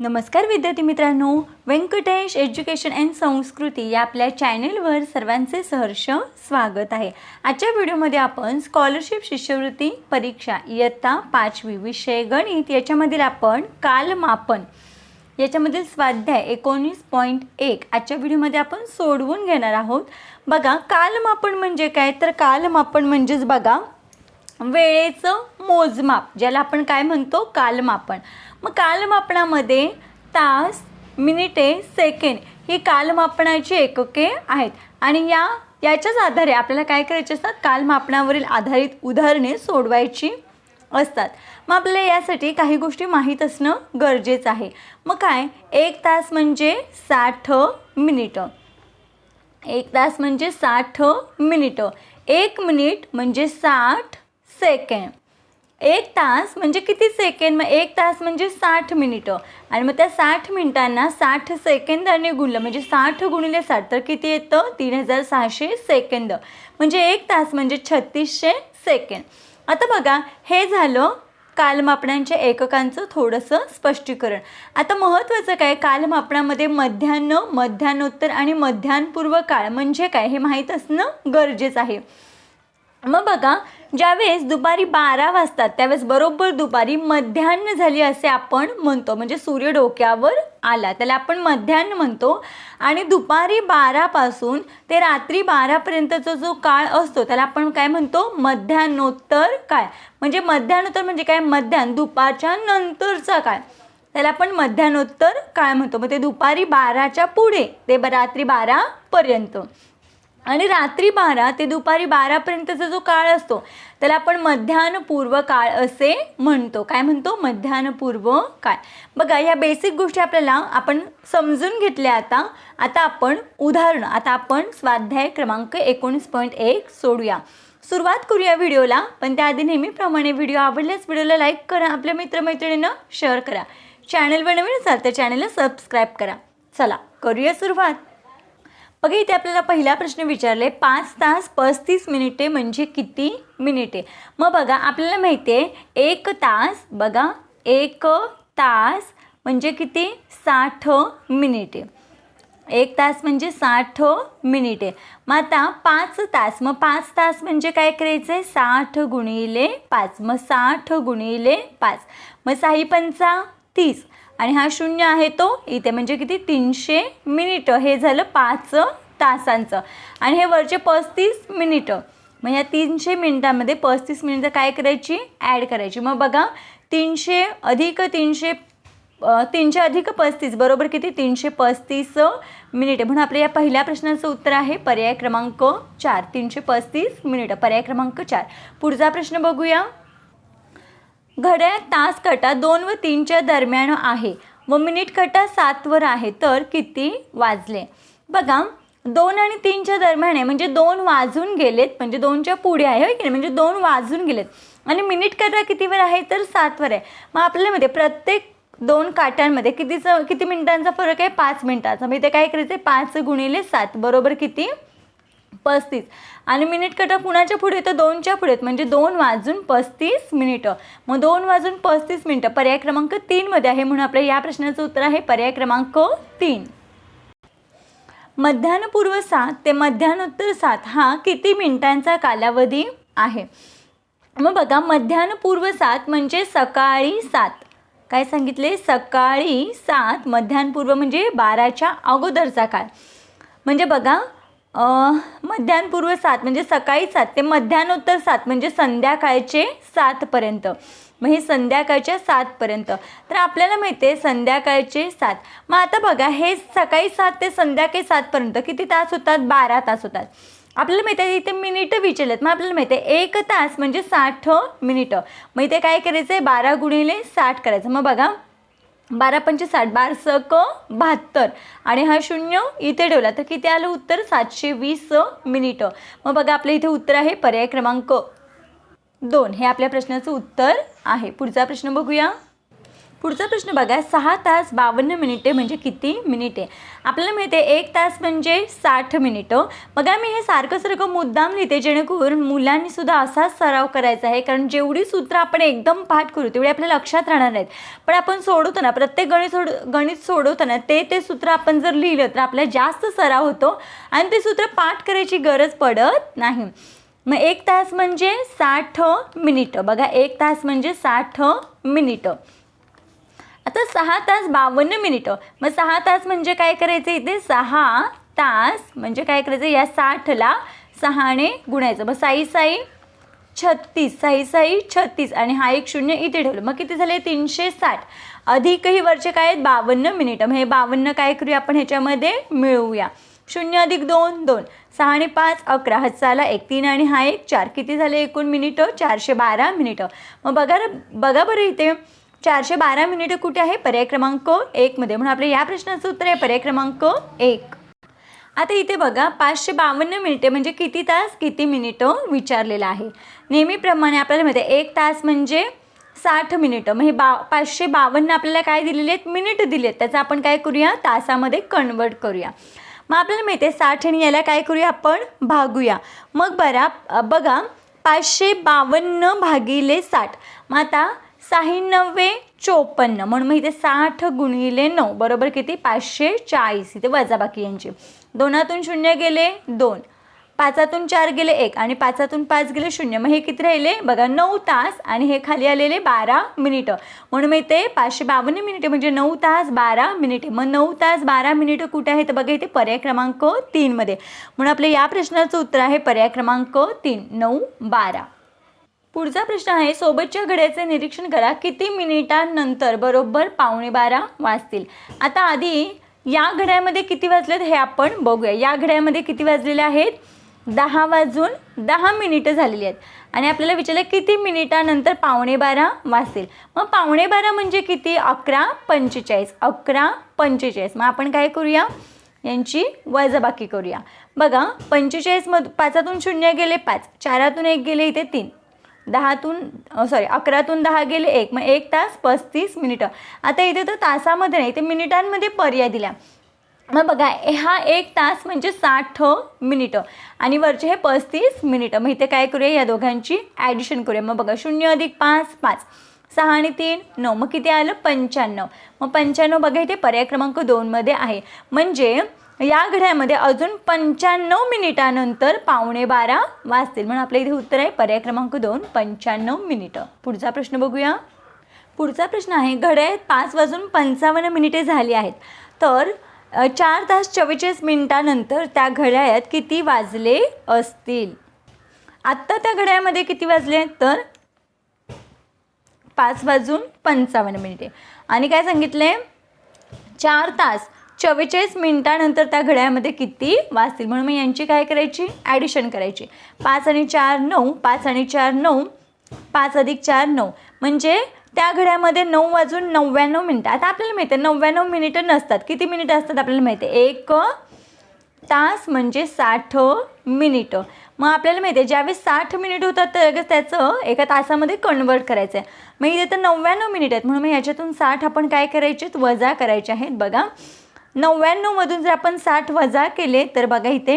नमस्कार विद्यार्थी मित्रांनो. व्यंकटेश एज्युकेशन अँड संस्कृती या आपल्या चॅनेलवर सर्वांचे सहर्ष स्वागत आहे. आजच्या व्हिडिओमध्ये आपण स्कॉलरशिप शिष्यवृत्ती परीक्षा इयत्ता पाचवी विषय गणित याच्यामधील आपण कालमापन याच्यामधील स्वाध्याय एकोणीस पॉईंट एक आजच्या व्हिडिओमध्ये आपण सोडवून घेणार आहोत. बघा कालमापन म्हणजे काय? तर कालमापन म्हणजेच बघा वेळेचं मोजमाप ज्याला आपण काय म्हणतो? कालमापन. मग कालमापनामध्ये तास मिनिटे सेकंड ही कालमापनाची एकके आहेत. आणि या याच्याच आधारे आपल्याला काय करायचे असतात? कालमापनावरील आधारित उदाहरणे सोडवायची असतात. मग आपल्याला यासाठी काही गोष्टी माहीत असणं गरजेचं आहे. मग काय? एक तास म्हणजे साठ मिनिटं. एक तास म्हणजे साठ मिनिटं. एक मिनिट म्हणजे साठ सेकंड. एक तास म्हणजे किती सेकंड? मग एक तास म्हणजे साठ मिनिटं. आणि मग त्या साठ मिनिटांना साठ सेकंदाने गुणलं. म्हणजे साठ गुणिले साठ तर किती येतं? तीन हजार सहाशे सेकंद. म्हणजे एक तास म्हणजे छत्तीसशे सेकंड आता बघा हे झालं कालमापणांच्या एककांचं थोडंसं स्पष्टीकरण. आता महत्त्वाचं काय? कालमापणामध्ये मध्यान्ह मध्यान्होत्तर आणि मध्यान्हपूर्व काळ म्हणजे काय हे माहीत असणं गरजेचं आहे. मग बघा ज्यावेळेस दुपारी बारा वाजतात त्यावेळेस बरोबर दुपारी मध्यान्ह झाली असे आपण म्हणतो. म्हणजे सूर्य डोक्यावर आला त्याला आपण मध्यान्ह म्हणतो. आणि दुपारी बारापासून ते रात्री बारापर्यंतचा जो काळ असतो त्याला आपण काय म्हणतो? मध्यान्होत्तर काळ. म्हणजे मध्यान्होत्तर म्हणजे काय? मध्यान्ह दुपारच्या नंतरचा काळ. त्याला आपण मध्यान्होत्तर काळ म्हणतो. मग ते दुपारी बाराच्या पुढे ते ब- रात्री बारापर्यंत आणि रात्री बारा ते दुपारी बारापर्यंतचा जो काळ असतो त्याला आपण मध्यान्हपूर्व काळ असे म्हणतो. काय म्हणतो? मध्यान्हपूर्व काळ. बघा या बेसिक गोष्टी आपल्याला आपण समजून घेतल्या आता. आता आपण उदाहरणं आता आपण स्वाध्याय क्रमांक एकोणीस पॉईंट एक सोडूया. सुरुवात करूया व्हिडिओला पण त्याआधी नेहमीप्रमाणे व्हिडिओ आवडल्यास व्हिडिओला लाईक करा आपल्या मित्रमैत्रिणींना शेअर करा. चॅनलवर नवीन असाल तर चॅनलला सबस्क्राईब करा. चला करूया सुरुवात. बघा इथे आपल्याला पहिला प्रश्न विचारले पाच तास पस्तीस मिनिटे म्हणजे किती मिनिटे? मग बघा आपल्याला माहिती आहे एक तास बघा एक तास म्हणजे किती? साठ मिनिटे. एक तास म्हणजे साठ मिनिटे. मग आता पाच तास मग पाच तास म्हणजे काय करायचं आहे साठ गुणिले पाच. मग साठ गुणिले पाच. मग साही पंचा तीस. आणि हा शून्य आहे तो इथे म्हणजे किती? तीनशे मिनिटं. हे झालं पाच तासांचं. आणि हे वरचे पस्तीस मिनिटं. मग ह्या तीनशे मिनिटांमध्ये पस्तीस मिनिटं काय करायची? ॲड करायची. मग बघा तीनशे अधिक तीनशे तीनशे अधिक पस्तीस बरोबर किती? तीनशे पस्तीस मिनिटे. म्हणून आपल्या या पहिल्या प्रश्नाचं उत्तर आहे पर्याय क्रमांक चार. तीनशे पस्तीस मिनिटं. पर्याय क्रमांक चार. पुढचा प्रश्न बघूया. घड्याळ तास कटा दोन व तीनच्या दरम्यान आहे. व मिनिट कटा सातवर आहे. तर किती वाजले? बघा दोन आणि तीनच्या दरम्यान आहे. म्हणजे दोन वाजून गेलेत. म्हणजे दोनच्या पुढे आहे होय की नाही? म्हणजे दोन वाजून गेलेत. आणि मिनिट कटा कितीवर आहे? तर सातवर आहे. मग आपल्याला माहिती प्रत्येक दोन काट्यांमध्ये कितीचं किती मिनिटांचा फरक आहे? पाच मिनिटाचा. मग इथे काय करायचं आहे पाच गुणिले सात. बरोबर किती? पस्तीस. आणि मिनिट कटा कुणाच्या पुढे तर दोनच्या पुढे आहेत, म्हणजे दोन वाजून पस्तीस मिनिटं मग दोन वाजून पस्तीस मिनिटं पर्याय क्रमांक तीनमध्ये आहे म्हणून आपल्या या प्रश्नाचं उत्तर आहे पर्याय क्रमांक तीन. मध्यान्हपूर्व सात ते मध्यान्होत्तर सात हा किती मिनिटांचा कालावधी आहे? मग बघा मध्यान्हपूर्व सात म्हणजे सकाळी सात. काय सांगितले? सकाळी सात मध्यान्हपूर्व म्हणजे बाराच्या अगोदरचा काळ. म्हणजे बघा मध्यान्हपूर्व सात म्हणजे सकाळी सात ते मध्यान्होत्तर सात म्हणजे संध्याकाळचे सातपर्यंत मग हे संध्याकाळच्या सातपर्यंत तर आपल्याला माहिती आहे संध्याकाळचे सात. मग आता बघा हे सकाळी सात ते संध्याकाळी सातपर्यंत किती तास होतात? बारा तास होतात. आपल्याला माहिती आहे इथे मिनिटं विचारलेत मग आपल्याला माहिती आहे एक तास म्हणजे साठ मिनिटं. मग इथे काय करायचं आहे बारा गुणिले साठ करायचं. मग बघा बारा पंचे साठ बार बहात्तर. आणि हा शून्य इथे ठेवला. तर किती आलं उत्तर? सातशे वीस मिनिटं. मग बघा आपल्या इथे उत्तर आहे पर्याय क्रमांक दोन. हे आपल्या प्रश्नाचं उत्तर आहे. पुढचा प्रश्न बघूया. पुढचा प्रश्न बघा सहा तास बावन्न मिनिटे म्हणजे किती मिनिटे? आपल्याला माहिती आहे एक तास म्हणजे साठ मिनिटं. बघा मी हे सारखं सारखं मुद्दाम लिहिते जेणेकरून मुलांनीसुद्धा असाच सराव करायचा आहे. कारण जेवढी सूत्र आपण एकदम पाठ करू तेवढी आपल्या लक्षात राहणार नाहीत. पण आपण सोडवताना प्रत्येक गणित सोड गणित सोडवताना ते ते सूत्र आपण जर लिहिलं तर आपल्याला जास्त सराव होतो. आणि ते सूत्र पाठ करायची गरज पडत नाही. मग एक तास म्हणजे साठ मिनिटं. बघा एक तास म्हणजे साठ मिनिटं. आता सहा तास बावन्न मिनिटं. मग सहा तास म्हणजे काय करायचं इथे? सहा तास म्हणजे काय करायचं? या साठला सहाने गुणायचं. मग साई साई छत्तीस साई साई छत्तीस आणि हा एक शून्य इथे ठेवलं. मग किती झाले? तीनशे साठ. अधिकही वरचे काय आहेत? बावन्न मिनिटं. मग हे बावन्न काय करूया आपण? ह्याच्यामध्ये मिळवूया. शून्य अधिक दोन दोन. सहा आणि पाच अकरा. हजाला एक तीन आणि हा एक चार. किती झाले? एकूण मिनिटं? चारशे बारा मिनिटं. मग बघा बघा बरं इथे. चारशे बारा मिनिटं कुठे आहे? पर्याय क्रमांक एकमध्ये म्हणून आपल्या या प्रश्नाचं उत्तर आहे पर्याय क्रमांक एक. आता इथे बघा पाचशे बावन्न मिनिटे म्हणजे किती तास किती मिनिटं विचारलेलं आहे? नेहमीप्रमाणे आपल्याला माहिती आहे एक तास म्हणजे साठ मिनिटं. मग हे बा पाचशे बावन्न आपल्याला काय दिलेले आहेत? मिनिट दिले आहेत त्याचं आपण काय करूया? तासामध्ये कन्वर्ट करूया. मग आपल्याला माहिती आहे साठ आणि याला काय करूया आपण? भागूया. मग बरा बघा पाचशे बावन्न भागिले साठ. मग आता नव्वे चोपन्न. म्हणून मग इथे साठ गुणिले नऊ. बरोबर किती? पाचशे चाळीस. इथे वजाबाकी यांची. दोनातून शून्य गेले दोन. पाचातून चार गेले एक. आणि पाचातून पाच गेले शून्य. मग हे किती राहिले? बघा नऊ तास आणि हे खाली आलेले बारा मिनिटं. म्हणून मग इथे पाचशे बावन्न मिनिटे म्हणजे नऊ तास बारा मिनिटे. मग नऊ तास बारा मिनिटं कुठे आहे तर बघा इथे पर्याय क्रमांक तीनमध्ये. म्हणून आपल्या या प्रश्नाचं उत्तर आहे पर्याय क्रमांक तीन. नऊ बारा. पुढचा प्रश्न आहे सोबतच्या घड्याचे निरीक्षण करा. किती मिनिटांनंतर बरोबर पावणे बारा वाजतील? आता आधी या घड्यामध्ये किती वाजलेत हे आपण बघूया. या घड्यामध्ये किती वाजलेले आहेत? दहा वाजून दहा मिनिटं झालेली आहेत. आणि आपल्याला विचारलं किती मिनिटानंतर पावणे बारा वाजतील? मग पावणे बारा म्हणजे किती? अकरा पंचेचाळीस. अकरा पंचेचाळीस. मग आपण काय करूया? यांची वजाबाकी करूया. बघा पंचेचाळीसमध पाचातून शून्य गेले पाच. चारातून एक गेले इथे तीन. दहातून सॉरी अकरातून दहा गेले एक मग एक तास पस्तीस मिनिटं. आता इथे तर तासामध्ये नाही इथे मिनिटांमध्ये पर्याय दिला. मग बघा हा एक तास म्हणजे साठ मिनिटं आणि वरचे हे पस्तीस मिनिटं. मग इथे काय करूया या दोघांची ॲडिशन करूया. मग बघा शून्य अधिक पाच पाच. सहा आणि तीन नऊ. मग किती आलं? पंच्याण्णव. मग पंच्याण्णव बघा इथे पर्याय क्रमांक दोनमध्ये आहे. म्हणजे या घड्यामध्ये अजून पंच्याण्णव मिनिटानंतर पावणे बारा वाजतील. म्हणून आपल्या इथे उत्तर आहे पर्याय क्रमांक दोन पंच्याण्णव मिनिटं. पुढचा प्रश्न बघूया. पुढचा प्रश्न आहे घड्याळात पाच वाजून पंचावन्न मिनिटे झाली आहेत. तर चार तास चव्वेचाळीस मिनिटानंतर त्या घड्याळात किती वाजले असतील? आत्ता त्या घड्याळामध्ये किती वाजले तर पाच वाजून पंचावन्न मिनिटे. आणि काय सांगितले चार तास चव्वेचाळीस मिनिटानंतर त्या घड्याळमध्ये किती वाजतील म्हणून मग यांची काय करायची? ॲडिशन करायची. पाच आणि चार नऊ. पाच आणि चार नऊ. पाच अधिक चार नऊ. म्हणजे त्या घड्यामध्ये नऊ वाजून नव्याण्णव मिनिटं. आता आपल्याला माहिती आहे नव्याण्णव मिनिटं नसतात. किती मिनिटं असतात आपल्याला माहिती आहे? एक तास म्हणजे साठ मिनिटं. मग आपल्याला माहिती आहे ज्यावेळेस साठ मिनिट होतात तर लगेच त्याचं एका तासामध्ये कन्वर्ट करायचं आहे मग इथे तर नव्याण्णव मिनिट आहेत. म्हणून मग ह्याच्यातून साठ आपण काय करायचे वजा करायचे आहेत. बघा. नव्याण्णवमधून जर आपण साठ वजा केले तर बघा इथे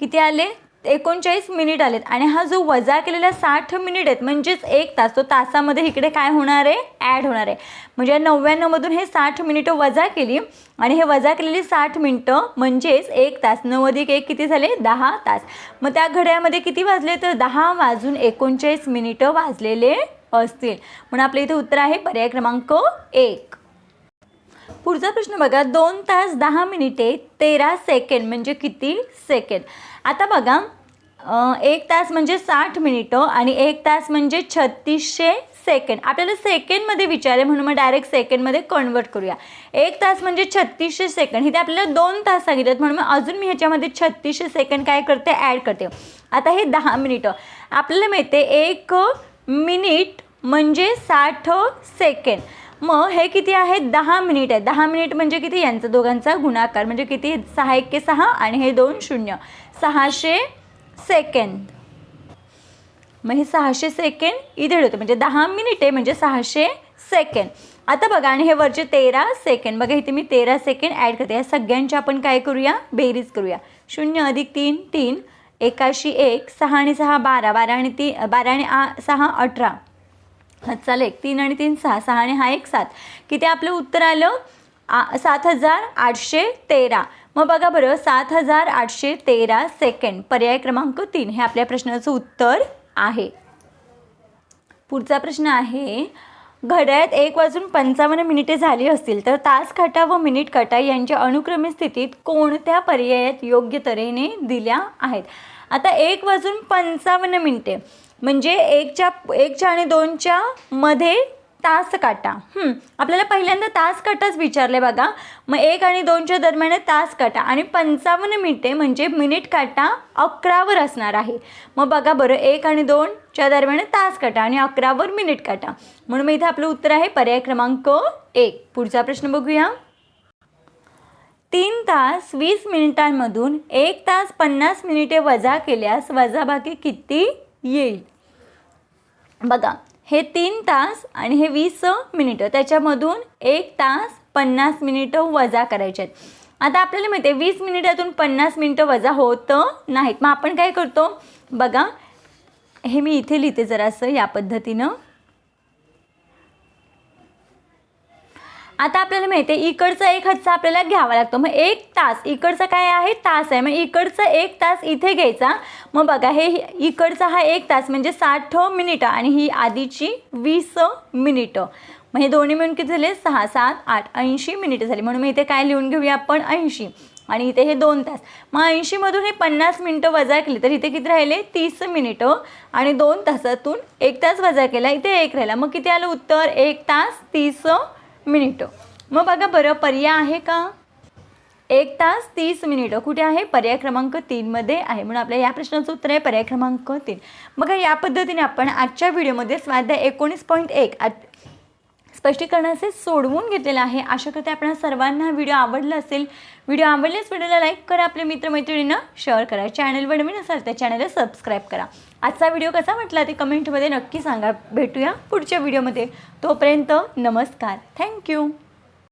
किती आले? एकोणचाळीस मिनिट आलेत. आणि हा जो वजा केलेला साठ मिनिट आहेत म्हणजेच एक तास तो तासामध्ये इकडे काय होणार आहे? ॲड होणार आहे. म्हणजे नव्याण्णवमधून हे साठ मिनिटं वजा केली आणि हे वजा केलेली साठ मिनिटं म्हणजेच एक तास. नऊ अधिक एक किती झाले? दहा तास. मग त्या घड्यामध्ये किती वाजले? तर दहा वाजून एकोणचाळीस मिनिटं वाजलेले असतील. म्हणून आपल्या इथे उत्तर आहे पर्याय क्रमांक एक. पुढचा प्रश्न बघा दोन तास दहा मिनिटे तेरा सेकंड म्हणजे किती सेकंड आता बघा एक तास म्हणजे साठ मिनिटं आणि एक तास म्हणजे छत्तीसशे सेकंड आपल्याला सेकंडमध्ये विचारले म्हणून मग डायरेक्ट सेकंडमध्ये कन्वर्ट करूया. एक तास म्हणजे छत्तीसशे सेकंड इथे आपल्याला दोन तास सांगितलेत म्हणून मग अजून मी ह्याच्यामध्ये छत्तीसशे सेकंड काय करते ॲड करते. आता हे दहा मिनिटं. आपल्याला माहिती आहे एक मिनिट म्हणजे साठ सेकंड मग हे किती आहे? दहा मिनिट आहे. दहा मिनिट म्हणजे किती? यांचा दोघांचा गुणाकार म्हणजे किती? सहा एके सहा आणि हे दोन शून्य. सहाशे सेकंड मग हे सहाशे सेकंड इथे होते. म्हणजे दहा मिनिटे म्हणजे सहाशे सेकंड आता बघा आणि हे वरचे तेरा सेकंड बघा इथे मी तेरा सेकंड ॲड करते. या सगळ्यांची आपण काय करूया? बेरीज करूया. शून्य अधिक तीन तीन. एकाशी एक सहा आणि सहा बारा. बारा आणि ती बारा आणि आ सहा अठरा. हातचाल एक तीन आणि तीन सहा सहा आणि हा एक सात. किती आपलं उत्तर आलं? आ सात हजार आठशे तेरा. मग बघा बरं सात हजार आठशे तेरा सेकंड पर्याय क्रमांक तीन. हे आपल्या प्रश्नाचं उत्तर आहे. पुढचा प्रश्न आहे घड्याळात एक वाजून पंचावन्न मिनिटे झाली असतील तर तास काटा व मिनिट काटा यांच्या अनुक्रमित स्थितीत कोणत्या पर्यायात योग्य तऱ्हेने दिल्या आहेत? आता एक वाजून पंचावन्न मिनिटे. म्हणजे एकच्या एकच्या आणि दोनच्या मध्ये तास काटा. आपल्याला पहिल्यांदा तास काटाच विचारले बघा. मग एक आणि दोनच्या दरम्यान तास काटा आणि पंचावन्न मिनिटे म्हणजे मिनिट काटा अकरावर असणार आहे. मग बघा बरं एक आणि दोनच्या दरम्यान तास काटा आणि अकरावर मिनिट काटा. म्हणून मग इथे आपलं उत्तर आहे पर्याय क्रमांक एक. पुढचा प्रश्न बघूया. तीन तास वीस मिनिटांमधून एक तास पन्नास मिनिटे वजा केल्यास वजाबाकी किती येईल? बघा हे तीन तास आणि हे वीस मिनिटं त्याच्यामधून एक तास पन्नास मिनिटं वजा करायचे आहेत. आता आपल्याला माहिती आहे वीस मिनिटातून पन्नास मिनिटं वजा होत नाहीत. मग आपण काय करतो? बघा हे मी इथे लिहिते जरासं या पद्धतीनं. आता आपल्याला माहिती आहे इकडचा एक हातचा आपल्याला घ्यावा लागतो. मग एक तास इकडचा काय आहे? तास आहे. मग इकडचा एक तास इथे घ्यायचा. मग बघा हे इकडचा हा एक तास म्हणजे साठ मिनिटं आणि ही आधीची वीस मिनिटं. मग हे दोन्ही मिळून किती झाले? सहा सात आठ ऐंशी मिनिटं झाली. म्हणून मग इथे काय लिहून घेऊया आपण? ऐंशी. आणि इथे हे दोन तास. मग ऐंशीमधून हे पन्नास मिनटं वजा केले तर इथे किती राहिले? तीस मिनिटं. आणि दोन तासातून एक तास वजा केला इथे एक राहिला. मग किती आलं उत्तर? एक तास तीस मिनिटं. मग बघा बरं पर्याय आहे का? एक तास तीस मिनिटं. कुठे आहे? पर्याय क्रमांक तीनमध्ये आहे. म्हणून आपल्या या प्रश्नाचं उत्तर आहे पर्याय क्रमांक तीन. बघा या पद्धतीने आपण आजच्या व्हिडिओमध्ये स्वाध्याय एकोणीस पॉईंट एक स्पष्टीकरणाचे सोडवून घेतलेलं आहे. आशा करते आपण सर्वांना व्हिडिओ आवडला असेल. व्हिडिओ आवडल्यास व्हिडिओला लाईक करा. आपल्या मित्रमैत्रिणींना शेअर करा. चॅनलवर नवीन असाल तर चॅनलला सबस्क्राईब करा. आजचा व्हिडिओ कसा वाटला ते कमेंटमध्ये नक्की सांगा. भेटूया पुढच्या व्हिडिओमध्ये तोपर्यंत नमस्कार. थँक्यू